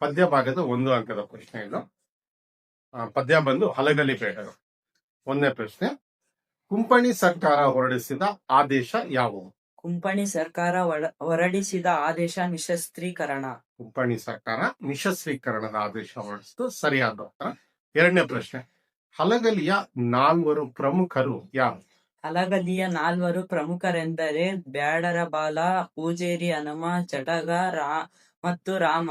ಪದ್ಯ ಭಾಗದ ಒಂದು ಅಂಕದ ಪ್ರಶ್ನೆ ಇದು. ಪದ್ಯ ಬಂದು ಹಲಗಲಿ ಬೇಡರು ಒಂದನೇ ಪ್ರಶ್ನೆ. ಕುಂಪಣಿ ಸರ್ಕಾರ ಹೊರಡಿಸಿದ ಆದೇಶ ಯಾವುವು ಕುಂಪಣಿ ಸರ್ಕಾರ ಹೊರಡಿಸಿದ ಆದೇಶ ನಿಶಸ್ತ್ರೀಕರಣ. ಕುಂಪಣಿ ಸರ್ಕಾರ ನಿಶಸ್ತ್ರೀಕರಣದ ಆದೇಶ ಹೊರಡಿಸಿತು ಸರಿಯಾದ ಉತ್ತರ. ಎರಡನೇ ಪ್ರಶ್ನೆ. ಹಲಗಲಿಯ ನಾಲ್ವರು ಪ್ರಮುಖರು ಯಾರು? ಹಲಗಲಿಯ ನಾಲ್ವರು ಪ್ರಮುಖರೆಂದರೆ ಬ್ಯಾಡರ ಬಾಲ ಪೂಜೇರಿ ಹನುಮ ಚಟಗ ರಾ ಮತ್ತು ರಾಮ.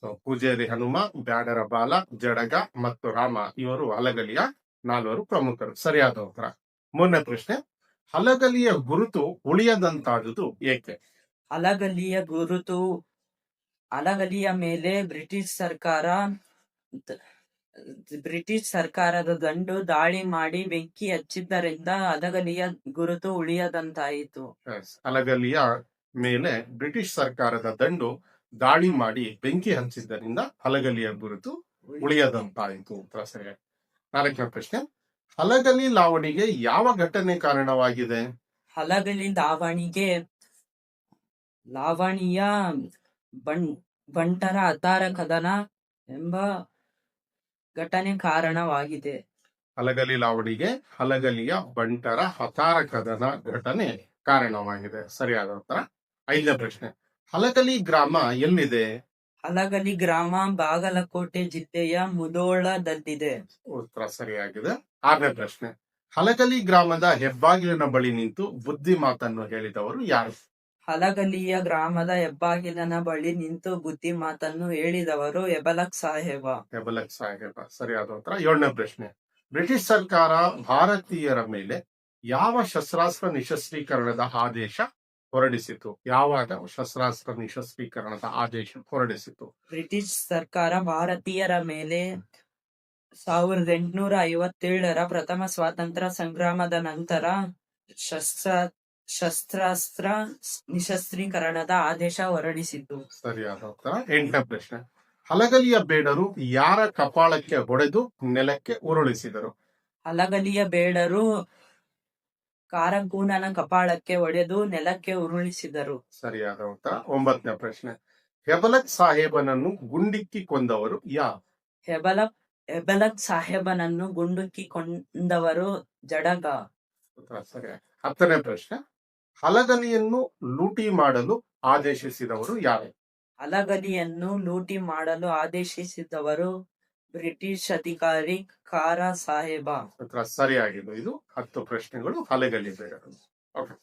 ಸೊ ಪೂಜಾರಿ ಹನುಮ ಬ್ಯಾಡರ ಬಾಲ ಜಡಗ ಮತ್ತು ರಾಮ ಇವರು ಹಲಗಲಿಯ ನಾಲ್ವರು ಪ್ರಮುಖರು. ಸರಿಯಾದ ಉತ್ತರ. ಮೂರನೇ ಪ್ರಶ್ನೆ. ಹಲಗಲಿಯ ಗುರುತು ಉಳಿಯದಂತಾದುದು ಏಕೆ? ಹಲಗಲಿಯ ಗುರುತು ಹಲಗಲಿಯ ಮೇಲೆ ಬ್ರಿಟಿಷ್ ಸರ್ಕಾರ ಬ್ರಿಟಿಷ್ ಸರ್ಕಾರದ ದಂಡು ದಾಳಿ ಮಾಡಿ ಬೆಂಕಿ ಹಚ್ಚಿದ್ದರಿಂದ ಹಲಗಲಿಯ ಗುರುತು ಉಳಿಯದಂತಾಯಿತು. ಅಲಗಲಿಯ ಹಲಗಲಿಯ ಮೇಲೆ ಬ್ರಿಟಿಷ್ ಸರ್ಕಾರದ ದಂಡು ದಾಳಿ ಮಾಡಿ ಬೆಂಕಿ ಹಂಚಿದ್ದರಿಂದ ಹಲಗಲಿಯ ಗುರುತು ಉಳಿಯದಂತಾಯಿತು. ಉತ್ತರ ಸರಿಯಾಗಿ ನಾಲ್ಕನೇ ಪ್ರಶ್ನೆ. ಹಲಗಲಿ ಲಾವಣಿಗೆ ಯಾವ ಘಟನೆ ಕಾರಣವಾಗಿದೆ? ಹಲಗಲಿ ಲಾವಣಿಗೆ ಲಾವಣಿಯ ಬಂ ಬಂಟರ ಅತಾರ ಕದನ ಎಂಬ ಘಟನೆ ಕಾರಣವಾಗಿದೆ. ಹಲಗಲಿ ಲಾವಣಿಗೆ ಹಲಗಲಿಯ ಬಂಟರ ಹತಾರ ಕದನ ಘಟನೆ ಕಾರಣವಾಗಿದೆ. ಸರಿಯಾದ ಉತ್ತರ. ಐದನೇ ಪ್ರಶ್ನೆ. ಹಲಗಲಿ ಗ್ರಾಮ ಎಲ್ಲಿದೆ? ಹಲಗಲಿ ಗ್ರಾಮ ಬಾಗಲಕೋಟೆ ಜಿಲ್ಲೆಯ ಮುದೋಳದಲ್ಲಿದೆ. ಉತ್ತರ ಸರಿಯಾಗಿದೆ. ಆರನೇ ಪ್ರಶ್ನೆ. ಹಲಗಲಿ ಗ್ರಾಮದ ಹೆಬ್ಬಾಗಿಲಿನ ಬಳಿ ನಿಂತು ಬುದ್ಧಿ ಮಾತನ್ನು ಹೇಳಿದವರು ಯಾರು? ಹಲಗಲಿಯ ಗ್ರಾಮದ ಹೆಬ್ಬಾಗಿಲನ ಬಳಿ ನಿಂತು ಬುದ್ಧಿ ಮಾತನ್ನು ಹೇಳಿದವರು ಎಬಲಕ್ ಸಾಹೇಬ. ಹೆಬಲಕ್ ಸಾಹೇಬ. ಸರಿಯಾದ ಉತ್ತರ. ಏಳನೇ ಪ್ರಶ್ನೆ. ಬ್ರಿಟಿಷ್ ಸರ್ಕಾರ ಭಾರತೀಯರ ಮೇಲೆ ಯಾವ ಶಸ್ತ್ರಾಸ್ತ್ರ ನಿಶಸ್ತ್ರೀಕರಣದ ಆದೇಶ ಹೊರಡಿಸಿತು. ಯಾವಾಗ? ಶಸ್ತ್ರಾಸ್ತ್ರ ನಿಶಸ್ತ್ರೀಕರಣದ ಆದೇಶ ಹೊರಡಿಸಿತು. ಬ್ರಿಟಿಷ್ ಸರ್ಕಾರ ಭಾರತೀಯರ ಮೇಲೆ ಸಾವಿರದ ಎಂಟುನೂರ ಐವತ್ತೇಳರ ಪ್ರಥಮ ಸ್ವಾತಂತ್ರ್ಯ ಸಂಗ್ರಾಮದ ನಂತರ ಶಸ್ತ್ರ ಶಸ್ತ್ರಾಸ್ತ್ರ ನಿಶಸ್ತ್ರೀಕರಣದ ಆದೇಶ ಹೊರಡಿಸಿತು. ಸರಿಯಾದ ಉತ್ತರ. ಎಂಟನೇ ಪ್ರಶ್ನೆ. ಹಲಗಲಿಯ ಬೇಡರು ಯಾರ ಕಪಾಳಕ್ಕೆ ಹೊಡೆದು ನೆಲಕ್ಕೆ ಉರುಳಿಸಿದರು? ಹಲಗಲಿಯ ಬೇಡರು ಕಾರಂಕೂನನ ಕಪಾಳಕ್ಕೆ ಒಡೆದು ನೆಲಕ್ಕೆ ಉರುಳಿಸಿದರು. ಸರಿಯಾದ ಉತ್ತರ ಒಂಬತ್ತನೇ ಪ್ರಶ್ನೆ. ಹೆಬಲಕ್ ಸಾಹೇಬನನ್ನು ಗುಂಡಿಕ್ಕಿ ಕೊಂದವರು ಯಾರು? ಹೆಬಲಕ್ ಹೆಬಲಕ್ ಸಾಹೇಬನನ್ನು ಗುಂಡಿಕ್ಕಿ ಕೊಂದವರು ಜಡಗ. ಉತ್ತರ ಸರಿಯಾಗಿ ಹತ್ತನೇ ಪ್ರಶ್ನೆ. ಹಲಗಲಿಯನ್ನು ಲೂಟಿ ಮಾಡಲು ಆದೇಶಿಸಿದವರು ಯಾರು? ಹಲಗಲಿಯನ್ನು ಲೂಟಿ ಮಾಡಲು ಆದೇಶಿಸಿದವರು ಬ್ರಿಟಿಷ್ ಅಧಿಕಾರಿ ಖಾರ ಸಾಹೇಬ. ಸರಿಯಾಗಿದೆ. ಇದು ಹತ್ತು ಪ್ರಶ್ನೆಗಳು ಹಲಗಲಿ ಬೇರೆ ಓಕೆ